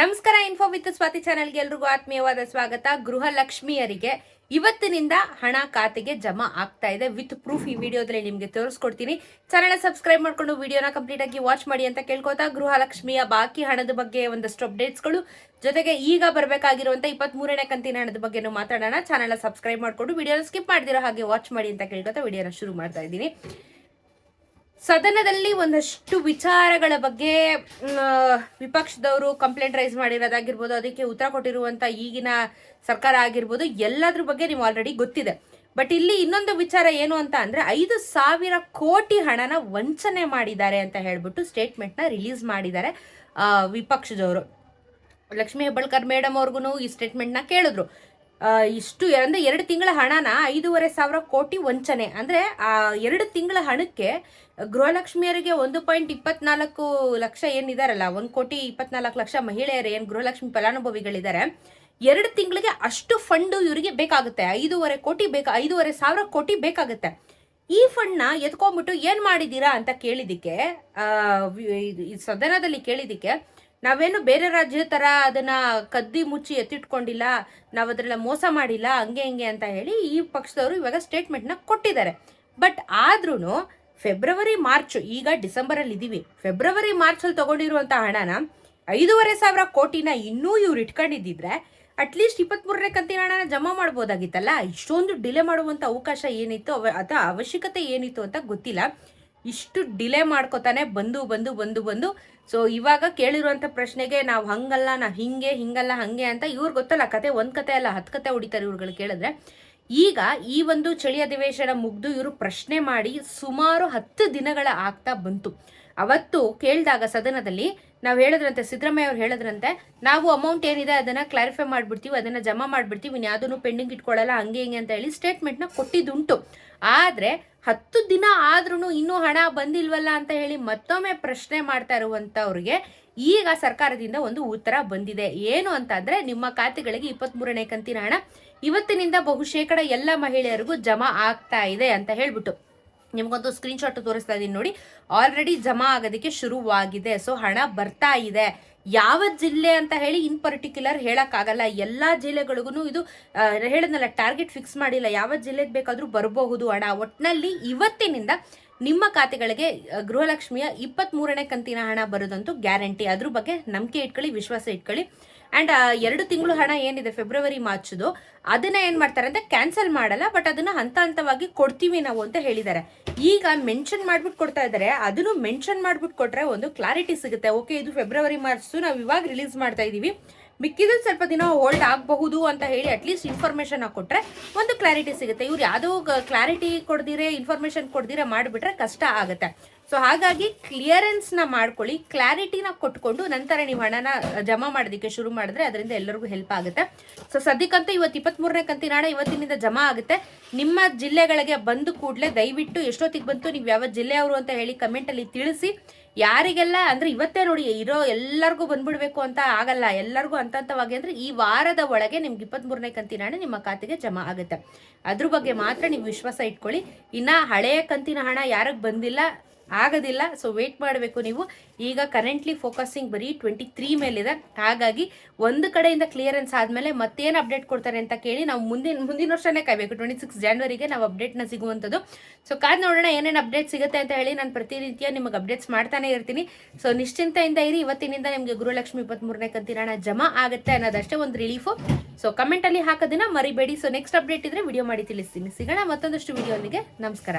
ನಮಸ್ಕಾರ info with Swati ಚಾನೆಲ್ಗೆ ಎಲ್ರಿಗೂ ಆತ್ಮೀಯವಾದ ಸ್ವಾಗತ. ಗೃಹಲಕ್ಷ್ಮಿಯರಿಗೆ ಇವತ್ತಿನಿಂದ ಹಣ ಖಾತೆಗೆ ಜಮಾ ಆಗ್ತಾ ಇದೆ. ವಿತ್ ಪ್ರೂಫ್ ಈ ವಿಡಿಯೋದಲ್ಲಿ ನಿಮಗೆ ತೋರಿಸ್ಕೊಡ್ತೀನಿ. ಚಾನೆಲ್ ಸಬ್ಸ್ಕ್ರೈಬ್ ಮಾಡ್ಕೊಂಡು ವಿಡಿಯೋನ ಕಂಪ್ಲೀಟ್ ಆಗಿ ವಾಚ್ ಮಾಡಿ ಅಂತ ಕೇಳ್ಕೊತಾ ಗೃಹಲಕ್ಷ್ಮಿಯ ಬಾಕಿ ಹಣದ ಬಗ್ಗೆ ಒಂದಷ್ಟು ಅಪ್ಡೇಟ್ಸ್ಗಳು ಜೊತೆಗೆ ಈಗ ಬರಬೇಕಾಗಿರುವಂತ ಇಪ್ಪತ್ತ್ ಮೂರನೇ ಕಂತಿನ ಹಣದ ಬಗ್ಗೆನೂ ಮಾತಾಡೋಣ. ಚಾನೆಲ್ ಸಬ್ಸ್ಕ್ರೈಬ್ ಮಾಡ್ಕೊಂಡು ವಿಡಿಯೋನ ಸ್ಕಿಪ್ ಮಾಡಿದಿರೋ ಹಾಗೆ ವಾಚ್ ಮಾಡಿ ಅಂತ ಕೇಳ್ಕೊತಾ ವಿಡಿಯೋನ ಶುರು ಮಾಡ್ತಾ ಇದ್ದೀನಿ. ಸದನದಲ್ಲಿ ಒಂದಷ್ಟು ವಿಚಾರಗಳ ಬಗ್ಗೆ ವಿಪಕ್ಷದವರು ಕಂಪ್ಲೇಂಟ್ ರೈಸ್ ಮಾಡಿರೋದಾಗಿರ್ಬೋದು, ಅದಕ್ಕೆ ಉತ್ತರ ಕೊಟ್ಟಿರುವಂತ ಈಗಿನ ಸರ್ಕಾರ ಆಗಿರ್ಬೋದು, ಎಲ್ಲದ್ರ ಬಗ್ಗೆ ನೀವು ಆಲ್ರೆಡಿ ಗೊತ್ತಿದೆ. ಬಟ್ ಇಲ್ಲಿ ಇನ್ನೊಂದು ವಿಚಾರ ಏನು ಅಂತ ಅಂದ್ರೆ, ಐದು ಸಾವಿರ ಕೋಟಿ ಹಣನ ವಂಚನೆ ಮಾಡಿದ್ದಾರೆ ಅಂತ ಹೇಳ್ಬಿಟ್ಟು ಸ್ಟೇಟ್ಮೆಂಟ್ನ ರಿಲೀಸ್ ಮಾಡಿದ್ದಾರೆ ವಿಪಕ್ಷದವರು. ಲಕ್ಷ್ಮೀ ಹೆಬ್ಬಳ್ಕರ್ ಮೇಡಮ್ ಅವ್ರಿಗೂ ಈ ಸ್ಟೇಟ್ಮೆಂಟ್ನ ಕೇಳಿದ್ರು. ಇಷ್ಟು ಅಂದ್ರೆ ಎರಡು ತಿಂಗಳ ಹಣನ ಐದೂವರೆ ಸಾವಿರ ಕೋಟಿ ವಂಚನೆ. ಅಂದ್ರೆ, ಆ, ಎರಡು ತಿಂಗಳ ಹಣಕ್ಕೆ ಗೃಹಲಕ್ಷ್ಮಿಯರಿಗೆ ಒಂದು ಪಾಯಿಂಟ್ ಇಪ್ಪತ್ನಾಲ್ಕು ಲಕ್ಷ ಏನಿದಾರಲ್ಲ, ಒಂದು ಕೋಟಿ ಇಪ್ಪತ್ನಾಲ್ಕು ಲಕ್ಷ ಮಹಿಳೆಯರು ಏನು ಗೃಹಲಕ್ಷ್ಮಿ ಫಲಾನುಭವಿಗಳಿದ್ದಾರೆ ಎರಡು ತಿಂಗಳಿಗೆ ಅಷ್ಟು ಫಂಡ್ ಇವರಿಗೆ ಬೇಕಾಗುತ್ತೆ. ಐದೂವರೆ ಕೋಟಿ ಬೇಕಾ, ಐದೂವರೆ ಸಾವಿರ ಕೋಟಿ ಬೇಕಾಗುತ್ತೆ. ಈ ಫಂಡ್ನ ಎತ್ಕೊಂಡ್ಬಿಟ್ಟು ಏನು ಮಾಡಿದೀರಾ ಅಂತ ಕೇಳಿದ್ದಕ್ಕೆ ಸದನದಲ್ಲಿ ಕೇಳಿದಿಕ್ಕೆ ನಾವೇನು ಬೇರೆ ರಾಜ್ಯ ತರ ಅದನ್ನ ಕದ್ದಿ ಮುಚ್ಚಿ ಎತ್ತಿಟ್ಕೊಂಡಿಲ್ಲ ನಾವು ಅದ್ರೆಲ್ಲ ಮೋಸ ಮಾಡಿಲ್ಲ, ಹಂಗೆ ಹಿಂಗೆ ಅಂತ ಹೇಳಿ ಈ ಪಕ್ಷದವರು ಇವಾಗ ಸ್ಟೇಟ್ಮೆಂಟ್ನ ಕೊಟ್ಟಿದ್ದಾರೆ. ಬಟ್ ಆದ್ರೂ ಫೆಬ್ರವರಿ ಮಾರ್ಚ್ ಈಗ ಡಿಸೆಂಬರ್ ಅಲ್ಲಿ ಇದೀವಿ. ಫೆಬ್ರವರಿ ಮಾರ್ಚ್ ಅಲ್ಲಿ ತಗೊಂಡಿರುವಂತ ಹಣನ ಐದೂವರೆ ಸಾವಿರ ಕೋಟಿನ ಇನ್ನೂ ಇವ್ರು ಇಟ್ಕೊಂಡಿದ್ದಿದ್ರೆ ಅಟ್ಲೀಸ್ಟ್ ಇಪ್ಪತ್ತ್ಮೂರನೇ ಕಂತಿನ ಹಣನ ಜಮಾ ಮಾಡ್ಬೋದಾಗಿತ್ತಲ್ಲ? ಇಷ್ಟೊಂದು ಡಿಲೇ ಮಾಡುವಂತ ಅವಕಾಶ ಏನಿತ್ತು, ಅವ ಅಥವಾ ಅವಶ್ಯಕತೆ ಏನಿತ್ತು ಅಂತ ಗೊತ್ತಿಲ್ಲ. ಇಷ್ಟು ಡಿಲೇ ಮಾಡ್ಕೋತಾನೆ ಬಂದು ಬಂದು ಬಂದು ಬಂದು. ಸೊ ಇವಾಗ ಕೇಳಿರುವಂಥ ಪ್ರಶ್ನೆಗೆ ನಾವು ಹಂಗಲ್ಲ, ನಾವು ಹಿಂಗೆ, ಹಿಂಗಲ್ಲ, ಹಂಗೆ ಅಂತ ಇವ್ರು ಗೊತ್ತಲ್ಲ, ಕತೆ ಒಂದು ಕತೆ ಅಲ್ಲ, ಹತ್ತು ಕತೆ ಹೊಡಿತಾರೆ ಇವ್ರುಗಳು ಕೇಳಿದ್ರೆ. ಈಗ ಈ ಒಂದು ಚಳಿ ಅಧಿವೇಶನ ಮುಗ್ದು ಇವರು ಪ್ರಶ್ನೆ ಮಾಡಿ ಸುಮಾರು ಹತ್ತು ದಿನಗಳ ಆಗ್ತಾ ಬಂತು. ಅವತ್ತು ಕೇಳಿದಾಗ ಸದನದಲ್ಲಿ ನಾವು ಹೇಳಿದ್ರಂತೆ, ಸಿದ್ದರಾಮಯ್ಯ ಅವ್ರು ಹೇಳಿದ್ರಂತೆ, ನಾವು ಅಮೌಂಟ್ ಏನಿದೆ ಅದನ್ನ ಕ್ಲಾರಿಫೈ ಮಾಡಿಬಿಡ್ತೀವಿ, ಅದನ್ನ ಜಮಾ ಮಾಡ್ಬಿಡ್ತೀವಿ ಇನ್ಯಾವುದನ್ನು ಪೆಂಡಿಂಗ್ ಇಟ್ಕೊಳ್ಳಲ್ಲ, ಹಂಗೆ ಹಿಂಗೆ ಅಂತ ಹೇಳಿ ಸ್ಟೇಟ್ಮೆಂಟ್ನ ಕೊಟ್ಟಿದ್ದುಂಟು. ಆದ್ರೆ ಹತ್ತು ದಿನ ಆದ್ರೂ ಇನ್ನೂ ಹಣ ಬಂದಿಲ್ವಲ್ಲ ಅಂತ ಹೇಳಿ ಮತ್ತೊಮ್ಮೆ ಪ್ರಶ್ನೆ ಮಾಡ್ತಾ ಇರುವಂಥವ್ರಿಗೆ ಈಗ ಸರ್ಕಾರದಿಂದ ಒಂದು ಉತ್ತರ ಬಂದಿದೆ. ಏನು ಅಂತ ಅಂದ್ರೆ ನಿಮ್ಮ ಖಾತೆಗಳಿಗೆ ಇಪ್ಪತ್ತ್ಮೂರನೇ ಕಂತಿನ ಹಣ ಇವತ್ತಿನಿಂದ ಬಹುಶೇಕಡ ಎಲ್ಲ ಮಹಿಳೆಯರಿಗೂ ಜಮಾ ಆಗ್ತಾ ಇದೆ ಅಂತ ಹೇಳ್ಬಿಟ್ಟು. ನಿಮ್ಗೊಂದು ಸ್ಕ್ರೀನ್ ಶಾಟ್ ತೋರಿಸ್ತಾ ಇದೀನಿ ನೋಡಿ. ಆಲ್ರೆಡಿ ಜಮಾ ಆಗೋದಕ್ಕೆ ಶುರುವಾಗಿದೆ. ಸೊ ಹಣ ಬರ್ತಾ ಇದೆ. ಯಾವ ಜಿಲ್ಲೆ ಅಂತ ಹೇಳಿ ಇನ್ ಪರ್ಟಿಕ್ಯುಲರ್ ಹೇಳಕ್ಕಾಗಲ್ಲ. ಎಲ್ಲಾ ಜಿಲ್ಲೆಗಳಿಗೂ ಇದು ಹೇಳಿದ್ನಲ್ಲ ಟಾರ್ಗೆಟ್ ಫಿಕ್ಸ್ ಮಾಡಿಲ್ಲ. ಯಾವ ಜಿಲ್ಲೆಗೆ ಬೇಕಾದ್ರೂ ಬರಬಹುದು ಹಣ. ಒಟ್ಟಿನಲ್ಲಿ ಇವತ್ತಿನಿಂದ ನಿಮ್ಮ ಖಾತೆಗಳಿಗೆ ಗೃಹಲಕ್ಷ್ಮಿಯ ಇಪ್ಪತ್ತ್ ಮೂರನೇ ಕಂತಿನ ಹಣ ಬರೋದಂತೂ ಗ್ಯಾರಂಟಿ. ಅದ್ರ ಬಗ್ಗೆ ನಂಬಿಕೆ ಇಟ್ಕೊಳ್ಳಿ, ವಿಶ್ವಾಸ ಇಟ್ಕೊಳ್ಳಿ. ಅಂಡ್ ಎರಡು ತಿಂಗಳು ಹಣ ಏನಿದೆ ಫೆಬ್ರವರಿ, ಮಾರ್ಚ್ದು, ಅದನ್ನ ಏನು ಮಾಡ್ತಾರೆ ಅಂತ ಕ್ಯಾನ್ಸಲ್ ಮಾಡಲ್ಲ, ಬಟ್ ಅದನ್ನ ಹಂತ ಹಂತವಾಗಿ ಕೊಡ್ತೀವಿ ನಾವು ಅಂತ ಹೇಳಿದ್ದಾರೆ. ಈಗ ಮೆನ್ಷನ್ ಮಾಡ್ಬಿಟ್ಟು ಕೊಡ್ತಾ ಇದ್ದಾರೆ. ಅದನ್ನು ಮೆನ್ಷನ್ ಮಾಡ್ಬಿಟ್ಟು ಕೊಟ್ರೆ ಒಂದು ಕ್ಲಾರಿಟಿ ಸಿಗುತ್ತೆ. ಓಕೆ, ಇದು ಫೆಬ್ರವರಿ ಮಾರ್ಚ್ ನಾವು ಇವಾಗ ರಿಲೀಸ್ ಮಾಡ್ತಾ ಇದೀವಿ. ಮಿಕ್ಕಿದ ಸ್ವಲ್ಪ ದಿನ ಹೋಲ್ಡ್ ಆಗಬಹುದು ಅಂತ ಹೇಳಿ ಅಟ್ಲೀಸ್ಟ್ ಇನ್ಫಾರ್ಮೇಶನ್ ಕೊಟ್ಟರೆ ಒಂದು ಕ್ಲಾರಿಟಿ ಸಿಗುತ್ತೆ. ಇವ್ರು ಯಾವುದೋ ಕ್ಲಾರಿಟಿ ಕೊಡ್ದಿರೆ ಇನ್ಫಾರ್ಮೇಶನ್ ಕೊಡ್ದಿರೆ ಮಾಡಿಬಿಟ್ರೆ ಕಷ್ಟ ಆಗುತ್ತೆ. ಸೊ ಹಾಗಾಗಿ ಕ್ಲಿಯರೆನ್ಸ್ನ ಮಾಡ್ಕೊಳ್ಳಿ ಕ್ಲಾರಿಟಿನ ಕೊಟ್ಕೊಂಡು ನಂತರ ನೀವು ಹಣನ ಜಮಾ ಮಾಡೋದಕ್ಕೆ ಶುರು ಮಾಡಿದ್ರೆ ಅದರಿಂದ ಎಲ್ಲರಿಗೂ ಹೆಲ್ಪ್ ಆಗುತ್ತೆ. ಸೊ ಸದ್ಯಕ್ಕಂತೂ ಇವತ್ತು ಇಪ್ಪತ್ಮೂರನೇ ಕಂತಿನ ಹಣ ಇವತ್ತಿನಿಂದ ಜಮಾ ಆಗುತ್ತೆ. ನಿಮ್ಮ ಜಿಲ್ಲೆಗಳಿಗೆ ಬಂದು ಕೂಡಲೇ ದಯವಿಟ್ಟು ಎಷ್ಟೊತ್ತಿಗೆ ಬಂತು, ನೀವು ಯಾವ ಜಿಲ್ಲೆಯವರು ಅಂತ ಹೇಳಿ ಕಮೆಂಟಲ್ಲಿ ತಿಳಿಸಿ. ಯಾರಿಗೆಲ್ಲ ಅಂದ್ರೆ ಇವತ್ತೇ ನೋಡಿ, ಇರೋ ಎಲ್ಲರಿಗೂ ಬಂದ್ಬಿಡ್ಬೇಕು ಅಂತ ಆಗಲ್ಲ, ಎಲ್ಲರಿಗೂ ಹಂತವಾಗಿ ಅಂದ್ರೆ ಈ ವಾರದ ಒಳಗೆ ನಿಮ್ಗೆ ಇಪ್ಪತ್ಮೂರನೇ ಕಂತಿನ ಹಣ ನಿಮ್ಮ ಖಾತೆಗೆ ಜಮಾ ಆಗುತ್ತೆ. ಅದ್ರ ಬಗ್ಗೆ ಮಾತ್ರ ನೀವು ವಿಶ್ವಾಸ ಇಟ್ಕೊಳ್ಳಿ. ಇನ್ನ ಹಳೆಯ ಕಂತಿನ ಹಣ ಯಾರಿಗೆ ಬಂದಿಲ್ಲ ಆಗೋದಿಲ್ಲ. ಸೊ ವೇಟ್ ಮಾಡಬೇಕು ನೀವು. ಈಗ ಕರೆಂಟ್ಲಿ ಫೋಕಸಿಂಗ್ ಬರೀ ಟ್ವೆಂಟಿ ತ್ರೀ ಮೇಲಿದೆ. ಹಾಗಾಗಿ ಒಂದು ಕಡೆಯಿಂದ ಕ್ಲಿಯರೆನ್ಸ್ ಆದಮೇಲೆ ಮತ್ತೇನು ಅಪ್ಡೇಟ್ ಕೊಡ್ತಾರೆ ಅಂತ ಕೇಳಿ ನಾವು ಮುಂದಿನ ಮುಂದಿನ ವರ್ಷನೇ ಕಾಯಬೇಕು. ಟ್ವೆಂಟಿ ಸಿಕ್ಸ್ ಜಾನ್ವರಿಗೆ ನಾವು ಅಪ್ಡೇಟ್ನ ಸಿಗುವಂಥದ್ದು. ಸೊ ಕಾದ್ ನೋಡೋಣ ಏನೇನು ಅಪ್ಡೇಟ್ ಸಿಗುತ್ತೆ ಅಂತ ಹೇಳಿ ನಾನು ಪ್ರತಿನಿತ್ಯ ನಿಮಗೆ ಅಪ್ಡೇಟ್ಸ್ ಮಾಡ್ತಾನೆ ಇರ್ತೀನಿ. ಸೊ ನಿಶ್ಚಿಂತೆಯಿಂದ ಇರಿ. ಇವತ್ತಿನಿಂದ ನಿಮಗೆ ಗುರುಲಕ್ಷ್ಮಿ ಇಪ್ಪತ್ಮೂರನೇ ಕಂತಿನ ಹಣ ಜಮಾ ಆಗುತ್ತೆ ಅನ್ನೋದಷ್ಟೇ ಒಂದು ರಿಲೀಫು ಸೊ ಕಮೆಂಟಲ್ಲಿ ಹಾಕೋದನ್ನ ಮರಿಬೇಡಿ. ಸೊ ನೆಕ್ಸ್ಟ್ ಅಪ್ಡೇಟ್ ಇದ್ರೆ ವಿಡಿಯೋ ಮಾಡಿ ತಿಳಿಸ್ತೀನಿ. ಸಿಗೋಣ ಮತ್ತೊಂದಷ್ಟು ವಿಡಿಯೋನಿಗೆ ನಮಸ್ಕಾರ.